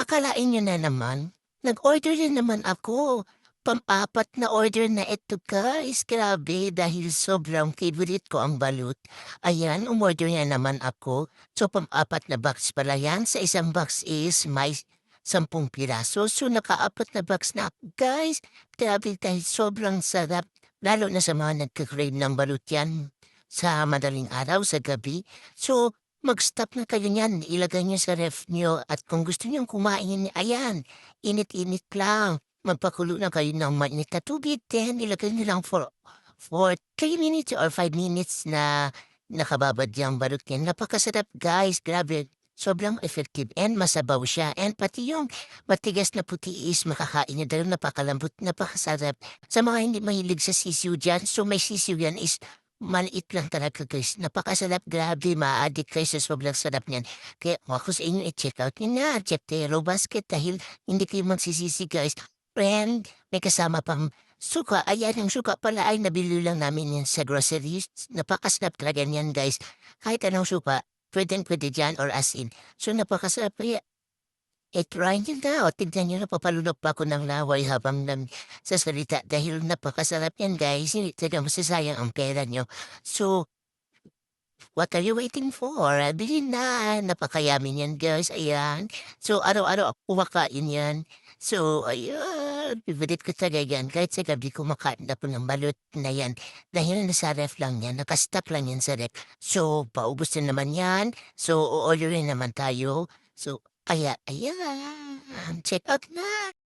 Akalain niyo na naman, nag-order na naman ako. Pang-apat na order na ito guys. Grabe dahil sobrang favorite ko ang balut. Ayan, umorder na naman ako. So pang-apat na box pala yan. Sa isang box is may sampung piraso. So naka-apat na box na guys. Grabe dahil sobrang sarap. Lalo na sa mga nagka-crave ng balut yan sa madaling araw, sa gabi. So, mag-stop na kayo niyan. Ilagay niyo sa ref niyo at kung gusto niyo kumain, ayan, init-init lang. Magpakulo na kayo ng mainit na tubig, then ilagay niyo lang for, for 3 minutes or 5 minutes na nakababad yung balot niyan. Napakasarap guys, grabe. Sobrang effective and masabaw siya. And pati yung matigas na puti is makakain niya dahil napakalambot, napakasarap. Sa mga hindi mahilig sa sisiw dyan, so may sisiw yan is maliit lang talaga guys. Napakasarap, grabe, ma-addict kayo sa sobrang sarap niyan. Kaya ako sa inyo, i-check out nyo na, Cheptero Basket dahil hindi kayo magsisisi guys. Friend, may kasama pang suka. Ayan, yung suka pala ay nabili lang namin yan sa groceries. Napakasarap talaga niyan guys. Kahit anong suka, pwedeng pwede dyan or as in. So napakasarap kaya eh, try nyo na. O, tignan nyo na, papalunok pa ako ng laway habang nang sasalita dahil napakasarap yan, guys. Hindi talaga masasayang ang pera nyo. So, what are you waiting for? Bilhin na. Napakayamin yan, guys. Ayan. So, araw-araw ako kumakain yan. So, ayan. Favorite ko talaga yan. Kahit sa gabi kumakain ako ng balot na yan. Dahil nasa ref lang yan. Nakastock lang yan sa ref. So, paubos na naman yan. So, orderin naman tayo. So, kaya, ayan. Check out na.